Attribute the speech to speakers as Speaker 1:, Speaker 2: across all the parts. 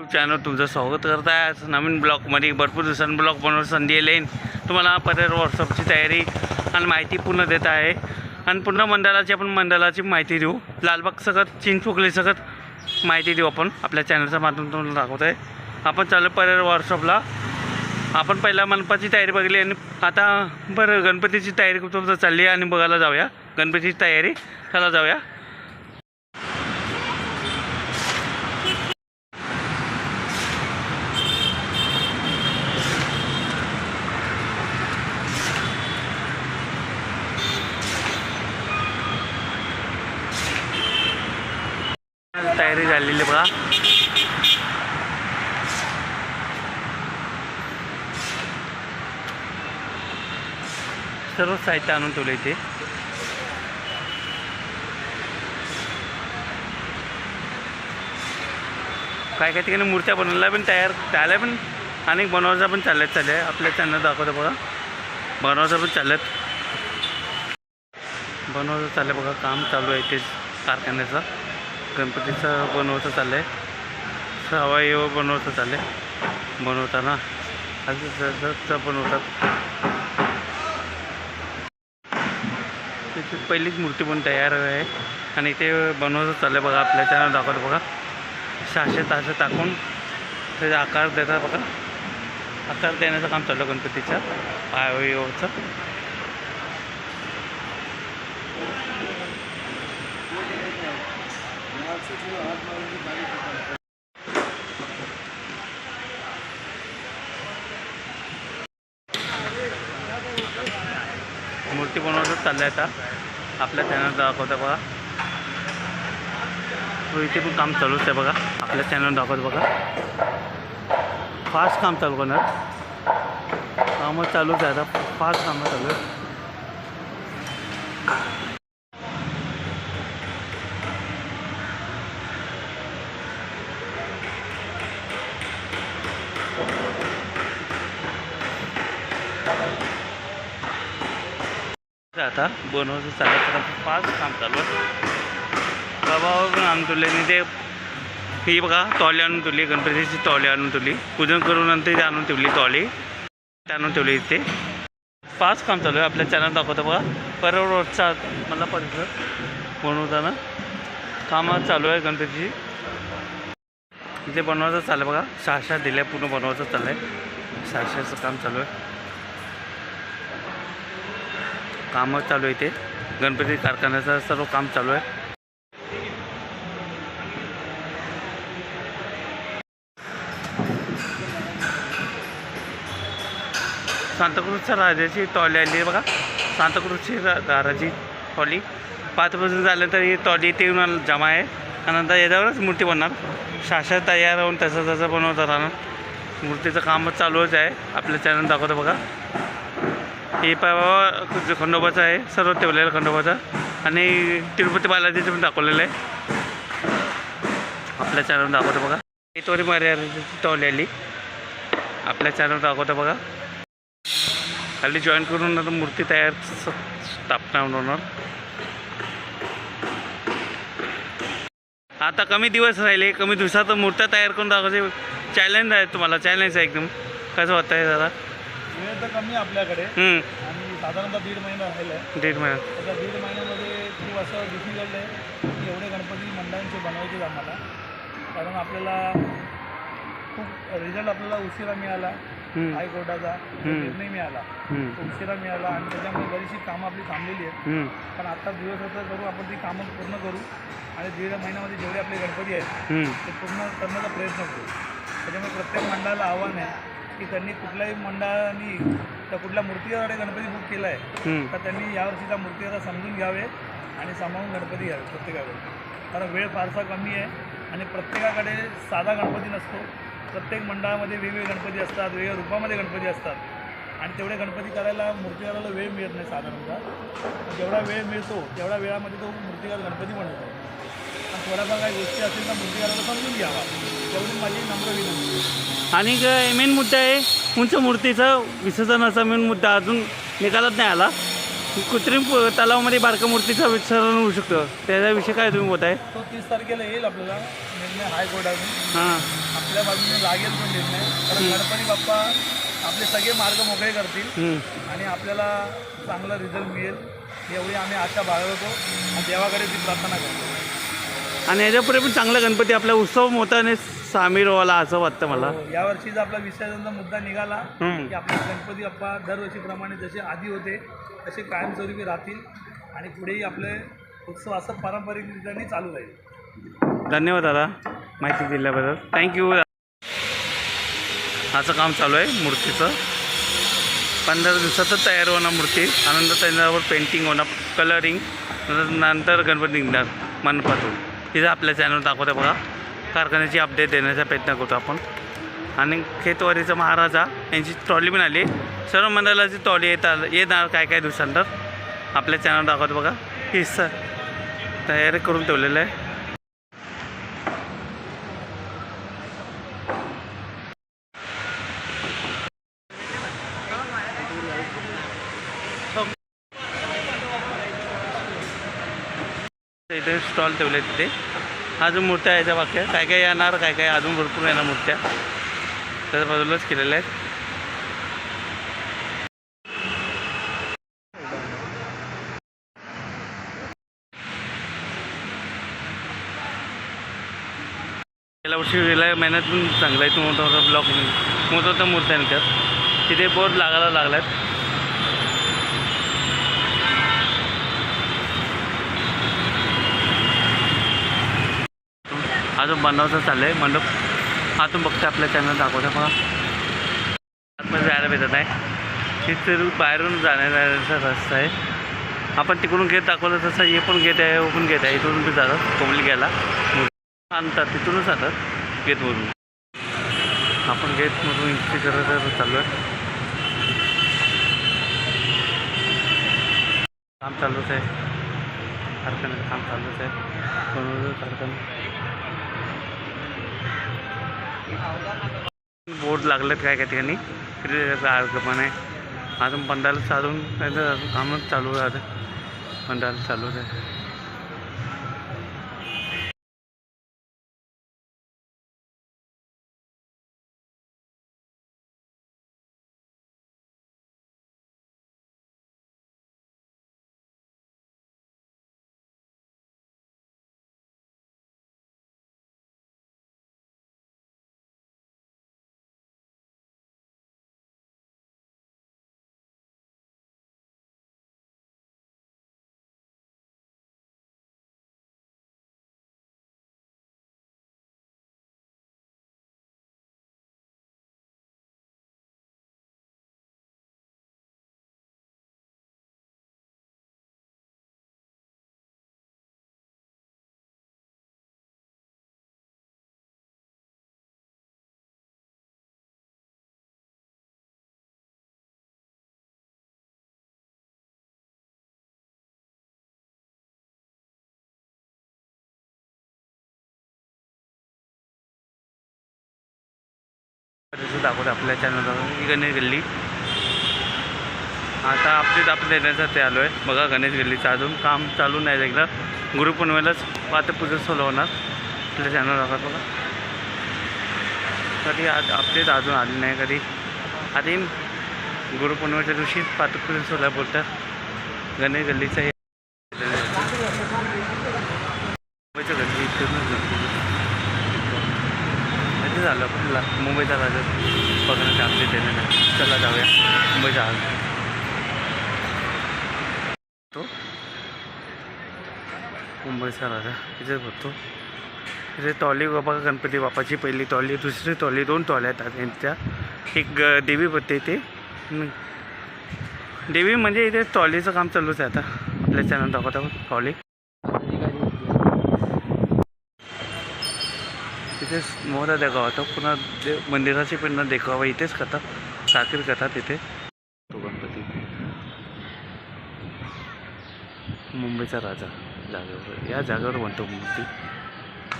Speaker 1: YouTube channel तुमचं स्वागत करत आहे आज नवीन ब्लॉगमध्ये भरपूर दिवसांनी ब्लॉग बनवून संधी येईल तुम्हाला परत व्हॉट्सअपची तयारी आणि माहिती पूर्ण देत आहे. आणि पूर्ण मंडळाची आपण मंडळाची माहिती देऊ. लालबाग सगळं चिंचपोकली सगळं माहिती देऊ आपण. आपल्या चॅनलच्या माध्यमातून तुम्हाला दाखवत आहे आपण चालू परत व्हॉट्सअपला आपण पहिला मनपाची तयारी बघली आणि आता बरं गणपतीची तयारी तुमचं चालली आहे आणि बघायला जाऊया. गणपतीची तयारी चला जाऊया. तयारी बघा. सर्व साहित्य आणून ठेवलं इथे. काय काय ठिकाणी मूर्त्या बनवल्या पण तयार त्याला पण. अनेक बनवायचा पण चालल्यात चालले आपल्या त्यांना दाखवतो बघा. बनवायचं पण चालल्यात. बनवायचं चाललं बघा काम चालू आहे ते कारखान्याचं. गणपतीचं बनवतं चाललं आहे सवाई बनवायचं चाललं आहे बनवताना असं जसं बनवतात. त्याची पहिलीच मूर्ती पण तयार आहे. आणि ते बनवतं चाललं आहे बघा आपल्या चॅनल दाखवतो बघा. सहाशे ताशे टाकून त्याचा आकार देतात बघा. आकार देण्याचं काम चाललं गणपतीच्या पायवचं मूर्ती बनवतच चाललं आहे आता. आपल्या चॅनल दाखवतं बघा. इथे पण काम चालूच आहे बघा. आपल्या चॅनल दाखवत बघा. फास्ट काम चालू करणार. कामं चालूच आहे आता. फास्ट कामं चालू आहे आता. बनवायचं चाललं तर पाच काम चालू आहे. बाबा पण आणून तुले आणि ते ही बघा तॉली आणून ठेवली. गणपतीची तॉली आणून ठेवली. पूजन करून नंतर ते आणून ठेवली तॉली आणून ठेवली इथे. पाच काम चालू आहे. आपल्या चॅनल दाखवतो बघा. परवा रोजचा मला परिसर बनवताना कामं चालू आहे गणपतीची. इथे बनवायचं चाललं बघा. सहाशा दिल्या पूर्ण बनवायचं चाललं आहे. सहाशाचं काम चालू आहे. कामं चालू आहे इथे. गणपती कारखान्याचं सर्व काम चालू आहे. सांताक्रूजच्या राजाची टॉली आली आहे बघा. सांताक्रूजची राजाची टॉली पाच वाजून झाल्यानंतर ही टॉली ते जमा आहे. आणि नंतर याच्यावरच मूर्ती बनणार. शाशा तयार होऊन तसं तसं बनवत राहणार. मूर्तीचं कामच चालूच आहे. आपल्या चॅनल दाखवतो बघा. हे बाबा खंडोबाचं आहे सर्व ठेवलेलं खंडोबाचा. आणि तिरुपती बालाजीचं पण दाखवलेलं आहे. आपल्या चॅनल दाखवतो बघा. इथवरी मर्यादेची टॉली आली. आपल्या चॅनल दाखवतो बघा. खाली जॉईन करून मूर्ती तयार स्थापना होणार. आता कमी दिवस राहिले कमी दिवसात मूर्त्या तयार करून दाखवायचे. चॅलेंज आहे तुम्हाला चॅलेंज आहे एकदम. कसं वाटतं आहे दादा
Speaker 2: वेळ तर कमी आहे आपल्याकडे.
Speaker 1: हम्म,
Speaker 2: आणि साधारणतः दीड महिना राहिला आहे
Speaker 1: दीड महिना.
Speaker 2: त्या दीड महिन्यामध्ये खूप असं गेलं आहे की एवढे गणपती मंडळांचे बनवायचे आम्हाला. कारण आपल्याला खूप रिझल्ट आपल्याला उशिरा मिळाला.
Speaker 1: हम्म,
Speaker 2: हायकोर्टाचा. निर्णय मिळाला.
Speaker 1: हम्म,
Speaker 2: तो उशिरा मिळाला आणि त्याच्यामुळे बरीचशी कामं आपली थांबलेली आहेत.
Speaker 1: हम्म,
Speaker 2: पण आता दिवस होतं करू आपण ती कामं पूर्ण करू आणि दीड महिन्यामध्ये जेवढे आपले गणपती आहेत
Speaker 1: हम्म,
Speaker 2: ते पूर्ण करण्याचा प्रयत्न करू. त्याच्यामुळे प्रत्येक मंडळाला आव्हान आहे की त्यांनी कुठल्याही मंडळाने त्या कुठल्या मूर्तीकडे गणपती बुक केला आहे. तर त्यांनी यावर्षी त्या मूर्तीला समजून घ्यावे आणि सामावून गणपती घ्यावे प्रत्येकाकडे. कारण वेळ फारसा कमी आहे आणि प्रत्येकाकडे साधा गणपती नसतो. प्रत्येक मंडळामध्ये वेगवेगळे गणपती असतात वेगवेगळ्या रूपामध्ये गणपती असतात. आणि तेवढे गणपती करायला मूर्ती करायला वेळ मिळत नाही साधारणतः. जेवढा वेळ मिळतो तेवढ्या वेळामध्ये तो मूर्तिकार गणपती बनवतो. आणि थोड्याफार काही गोष्टी असतील तर मूर्तिकाराला समजून घ्यावा. माझी नम्र विनंती
Speaker 1: आणि मेन मुद्दा आहे उंच मूर्तीचा विसर्जनाचा मेन मुद्दा अजून निकालात नाही आला. कृत्रिम प- तलावामध्ये बारका मूर्तीचं विसर्जन होऊ शकतं. त्याच्याविषयी काय तुम्ही बोलताय?
Speaker 2: तो तीस तारखेला येईल आपल्याला निर्णय हायकोर्टातून
Speaker 1: हां.
Speaker 2: आपल्या बाजूने लागेल तो निर्णय. कारण गणपती बाप्पा आपले सगळे मार्ग मोकळे करतील. आणि आपल्याला चांगला रिझल्ट मिळेल. एवढी आम्ही आशा बाळगतो आणि देवाकडे ती प्रार्थना करतो.
Speaker 1: आणि याच्यापुढे पण चांगला गणपती आपला उत्सव मोठ्याने सामील व्हायला असं वाटतं मला.
Speaker 2: हो, यावर्षीचा आपला विसर्जनचा मुद्दा निघाला
Speaker 1: हम्म.
Speaker 2: की आपले गणपती बाप्पा दरवर्षीप्रमाणे जसे आधी होते तसे कायमस्वरूपी राहतील आणि पुढेही आपले उत्सव असं पारंपरिक रित्याने चालू राहील.
Speaker 1: धन्यवाद दादा माहिती दिल्याबद्दल. थँक्यू असं काम चालू आहे मूर्तीचं. पंधरा दिवसातच तयार होणार मूर्ती. नंतर त्याच्यावर पेंटिंग होणार कलरिंग नंतर गणपती निघणार मंडपातून तिथं आपल्या चॅनल दाखवतं बघा. कारखान्याची अपडेट देण्याचा प्रयत्न करतो आपण. आणि खेतवारीचा महाराजा यांची ट्रॉली पण आली. सर्व मंडळाची ट्रॉली येतात येणार काय काय दिवसांतर आपल्या चॅनल दाखवतो बघा. ही सर तयारी करून ठेवलेलं आहे. इथे स्टॉल ठेवले तिथे. अजून मूर्त्या यायच्या बाकी काय काय येणार काय काय अजून भरपूर येणार मूर्त्या त्याच्या बाजूलाच केलेल्या आहेत. गेल्या वर्षी गेल्या महिन्यातून चांगला आहे तो मोठा मोठा ब्लॉक मोठा मोठा मूर्त्या निघतात तिथे बोर्ड लागायला लागला आहेत अजून बनवायचं चाललं आहे मंडप आतून बघते आपल्या चॅनल दाखवता बघा. आतमध्ये जायला भेटत नाही. तिथे बाहेरून जाण्याचा रस्ता आहे. आपण तिकडून गेट दाखवलं तसं हे पण गेट आहे ओपन गेट आहे. इथून बी जातात. कोंबली घ्यायला. आणतात. तिथूनच आणतात गेटमधून आपण गेटमधून इथे करत चालू आहे. काम चालूच आहे. कारखान्याचं काम चालूच आहे. कारखाना बोर्ड लागलेत काय काय ठिकाणी पण आहे. अजून पंधराला चालून कामच चालू राहतं पंधराला चालूच आहे. दाखवतं आपल्या चॅनलवर ही गणेश गल्ली. आता अपडेट आपल्या देण्यासाठी आलो आहे बघा गणेश गल्लीचं अजून काम चालू नाही एकदा. गुरुपौर्णिमेलाच पातपूजा सुरू होणार. आपल्या चॅनल दाखवत बघा. कधी आज अपडेट अजून आली नाही कधी. आधी गुरुपौर्णिमेच्या दिवशी पातपूजा सोला बोलतात. गणेश गल्लीचं हे मुंबईच्या गल्ली इथूनच गणपती. कधी झालं आपल्याला मुंबईचा राजा बघण्याचे आहे चला जाऊया. मुंबईचा आज तो. मुंबईचा राजा इथे बघतो. इथे टॉली बाबा गणपती बापाची पहिली टॉली दुसरी टॉली दोन टॉल्या आहेत त्यांच्या एक देवी बघते ते देवी म्हणजे इथे टॉलीचं काम चालूच आहे आता. आपल्या चॅनल दाखवता टॉली तिथेच मोहरा देखावा होता पुन्हा दे मंदिराची पण देखावा इथेच कथा साखर कथा तिथे. तो गणपती. मुंबईचा राजा जागेवर. या जागेवर बनतो मूर्ती.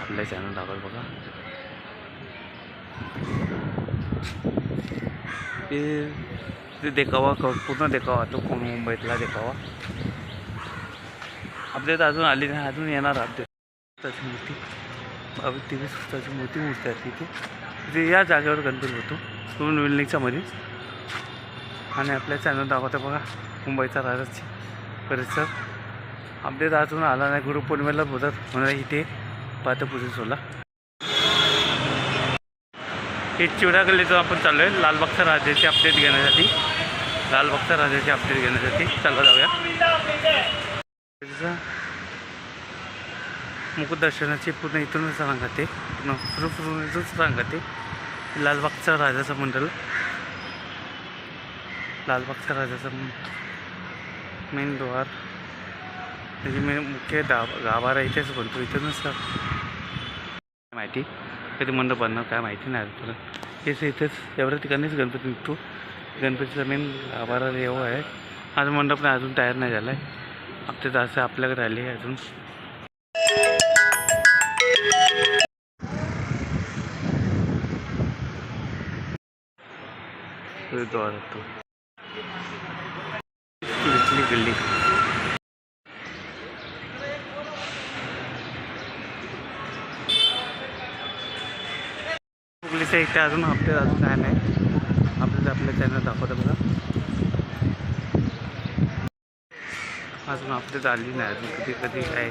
Speaker 1: आपल्या चॅनल दाखल बघा. ते ते देखावा क- पूर्ण देखावा. तो कोण मुंबईतला देखावा? आपल्यात अजून आली नाही अजून येणार अपडेट. मूर्ती. बावीस तेवीस मोठी मूर्ती आहे तिथे तिथे या जागेवर गणपती होतो। दोन बिल्डिंगच्या मध्ये आणि आपल्या चॅनल दाखवतो बघा मुंबईचा राजाची परिसर अपडेट अजून आला नाही. गुरुपौर्णिमेला बोलतात म्हणून इथे पाहतो सोला हे चिवडा गल्लीतून आपण चाललो आहे लालबागच्या राजाची अपडेट घेण्यासाठी. लालबागच्या राजाची अपडेट घेण्यासाठी. चला जाऊया. मुखदर्शनाची पूर्ण इथूनच रांगते पूर्ण पूर्ण पूर्ण इथूनच रांगते लालबागचा राजाचं मंडळ लालबागचा राजाचं मेन द्वार. म्हणजे मेन मुख्य दा गाभारा इथेच बनतो. इथूनच माहिती? कधी मंडप बांधणार काय माहिती नाही तुला. हेच इथेच एवढ्या ठिकाणीच गणपती निघतो. गणपतीचा मेन गाभारा एवढा आहे. आज मंडप नाही अजून तयार नाही झाला आहे आपले असं आपल्याकडे आले अजून. द्वार होतो इथली बिल्डिंग हुगलीच्या इथे अजून हप्ते अजून काय नाही. आपल्याला आपल्या चॅनल दाखवतो बघा. अजून अपडेट आली नाही अजून कधी कधी काय